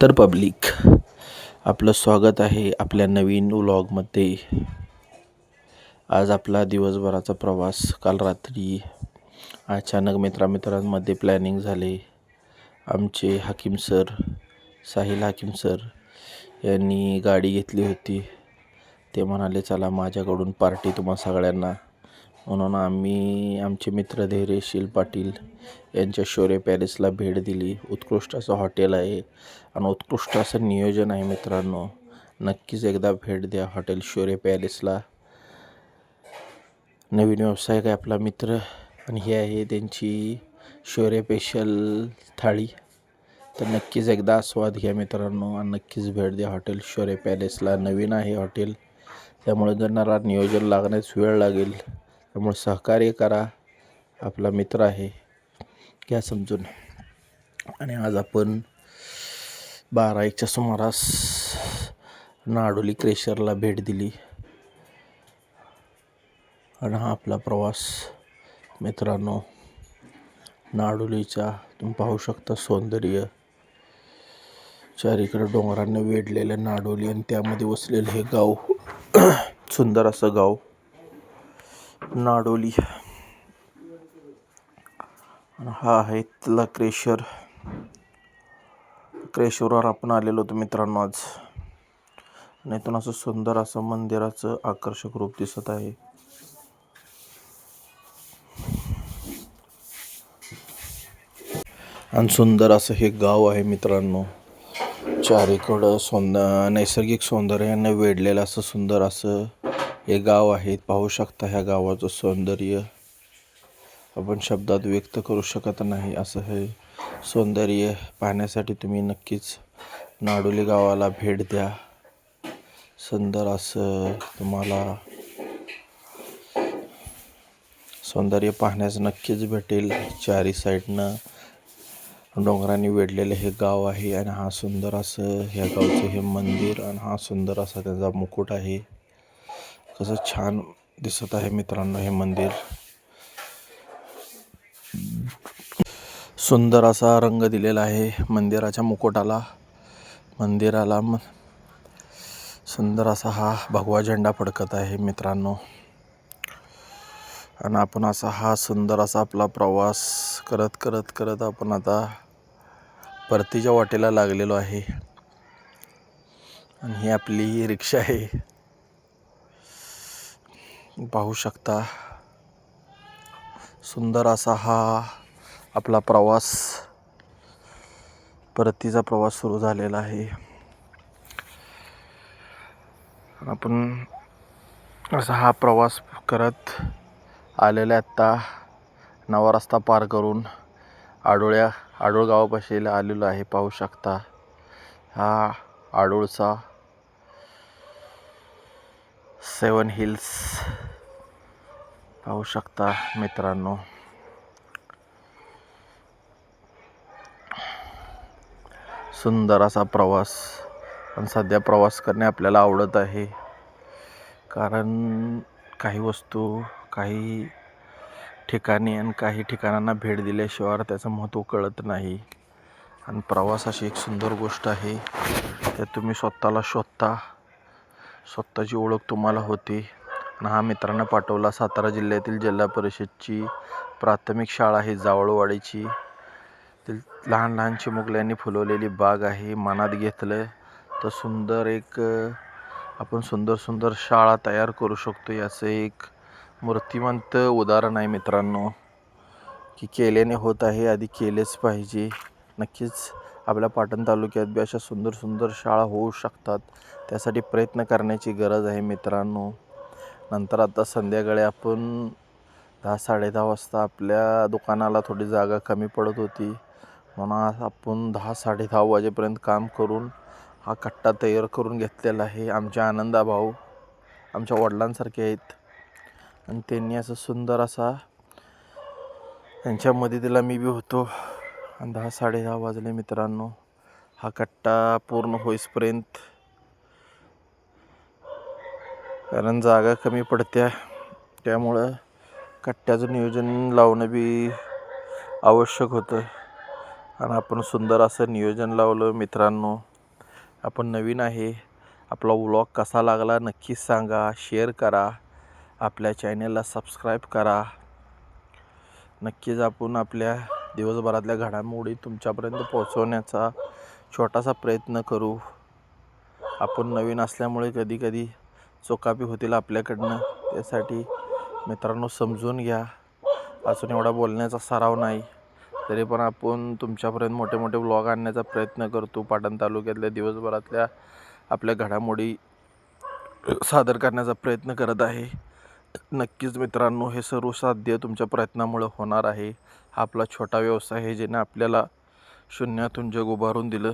तर पब्लिक आपलं स्वागत आहे आपल्या नवीन व्लॉगमध्ये. आज आपला दिवसभराचा प्रवास काल रात्री अचानक मित्रामित्रांमध्ये प्लॅनिंग झाले. आमचे हाकीम सर साहिल हाकीम सर यांनी गाडी घेतली होती. ते म्हणाले चला माझ्याकडून पार्टी तुम्हा सगळ्यांना. म्हणून आम्ही आमचे मित्र धैर्यशील पाटील यांच्या शौर्य पॅलेसला भेट दिली. उत्कृष्ट असं हॉटेल आहे आणि उत्कृष्ट असं नियोजन आहे मित्रांनो. नक्कीच एकदा भेट द्या हॉटेल शौर्य पॅलेसला. नवीन व्यावसायिक आहे आपला मित्र आणि ही आहे त्यांची शौर्य स्पेशल थाळी. तर नक्कीच एकदा आस्वाद घ्या मित्रांनो आणि नक्कीच भेट द्या हॉटेल शौर्य पॅलेसला. नवीन आहे हॉटेल. त्यामुळे जर नियोजन लागण्यास वेळ लागेल त्यामुळे सहकार्य करा. आपला मित्र आहे. घ्या समजून. आणि आज आपण बारा एकच्या सुमारास नाडोली क्रेशरला भेट दिली. आणि हा आपला प्रवास. मित्रांनो नाडोलीचा तुम्ही पाहू शकता सौंदर्य. चारीकडे डोंगरांनी वेढलेलं नाडोली आणि त्यामध्ये वसलेलं हे गाव. सुंदर असं गाव. नाडोली. आणि हा आहे तिथला क्रेशर क्रेशरवर आपण आलेलो होतो मित्रांनो आज. आणि इथून असं सुंदर असं मंदिराचं आकर्षक रूप दिसत आहे. आणि सुंदर असं हे गाव आहे मित्रांनो. चारीकडं सौंद नैसर्गिक सौंदर्याने वेढलेलं असं सुंदर असं हे गाव आहे. पाहू शकता ह्या गावाचं सौंदर्य. आपण शब्दात व्यक्त करू शकत नाही असं हे सौंदर्य पाहण्यासाठी तुम्ही नक्कीच नाडोली गावाला भेट द्या. सुंदर असं तुम्हाला सौंदर्य पाहण्यास नक्कीच भेटेल. चारी साईडनं डोंगरांनी वेढलेलं हे गाव आहे आणि हा सुंदर असं ह्या गावचं हे मंदिर आणि हा सुंदर असा त्याचा मुकुट आहे. कसं छान दिसत आहे मित्रांनो हे मंदिर. सुंदर असा रंग दिलेला आहे मंदिराच्या मुकुटाला. मंदिराला म सुंदर असा हा भगवा झेंडा फडकत आहे मित्रांनो. आणि आपण असा हा सुंदर असा आपला प्रवास करत करत करत आपण आता परतीच्या वाटेला लागलेलो आहे. आणि ही आपली रिक्षा आहे. पाहू शकता. सुंदर असा हा आपला प्रवास परतीचा प्रवास सुरू झालेला आहे. आपण असा हा प्रवास करत आलेला आत्ता नवा रस्ता पार करून आडोळ्या आडोळ गावापाशी आलेलो आहे पाहू शकता. हा आडोळचा सेवन हिल्स पाहू शकता मित्रांनो. सुंदर असा प्रवास. पण सध्या प्रवास करणे आपल्याला आवडत आहे. कारण काही वस्तू काही ठिकाणी आणि काही ठिकाणांना भेट दिल्याशिवाय त्याचं महत्त्व कळत नाही. आणि प्रवास अशी एक सुंदर गोष्ट आहे. त्यात तुम्ही स्वतःला शोधता. स्वतःची ओळख तुम्हाला होती. आणि हा मित्रांना पाठवला. सातारा जिल्ह्यातील जिल्हा परिषदची प्राथमिक शाळा आहे जावळवाडीची. ती लहान लहान चिमुकल्यांनी फुलवलेली बाग आहे. मनात घेतलं तर सुंदर एक आपण सुंदर सुंदर शाळा तयार करू शकतो याचं एक मूर्तिमंत उदाहरण आहे मित्रांनो की केल्याने होत आहे. आधी केलेच पाहिजे. नक्कीच आपल्या पाटण तालुक्यात बी अशा सुंदर सुंदर शाळा होऊ शकतात. त्यासाठी प्रयत्न करण्याची गरज आहे मित्रांनो. नंतर आता संध्याकाळी आपण दहा साडेदहा वाजता आपल्या दुकानाला थोडी जागा कमी पडत होती. म्हणून आपण दहा साडे दहा वाजेपर्यंत काम करून हा कट्टा तयार करून घेतलेला आहे. आमच्या आनंदा भाऊ आमच्या वडिलांसारखे आहेत. आणि त्यांनी असं सुंदर असा त्यांच्या मदतीला मी बी होतो. दहा साडे दहा वाजले मित्रांनो. हा कट्टा पूर्ण होईसपर्यंत. कारण जागा कमी पडत्या. त्यामुळं कट्ट्याचं नियोजन लावणं बी आवश्यक होतं. आणि आपण सुंदर असं नियोजन लावलं मित्रांनो. आपण नवीन आहे. आपला व्लॉग कसा लागला नक्कीच सांगा. शेअर करा. आपल्या चॅनलला सबस्क्राईब करा. नक्कीच आपण आपल्या दिवसभरातल्या घडामोडी तुमच्यापर्यंत पोहोचवण्याचा छोटासा प्रयत्न करू. आपण नवीन असल्यामुळे कधी कधी चोकापी होतील आपल्याकडनं. त्यासाठी मित्रांनो समजून घ्या. अजून एवढा बोलण्याचा सराव नाही तरी पण आपण तुमच्यापर्यंत मोठे मोठे व्लॉग आणण्याचा प्रयत्न करतो. पाटण तालुक्यातल्या दिवसभरातल्या आपल्या घडामोडी सादर करण्याचा प्रयत्न करत आहे. नक्कीच मित्रांनो हे सर्व साध्य तुमच्या प्रयत्नामुळे होणार आहे. हा आपला छोटा व्यवसाय आहे ज्याने आपल्याला शून्यातून जग उभारून दिलं.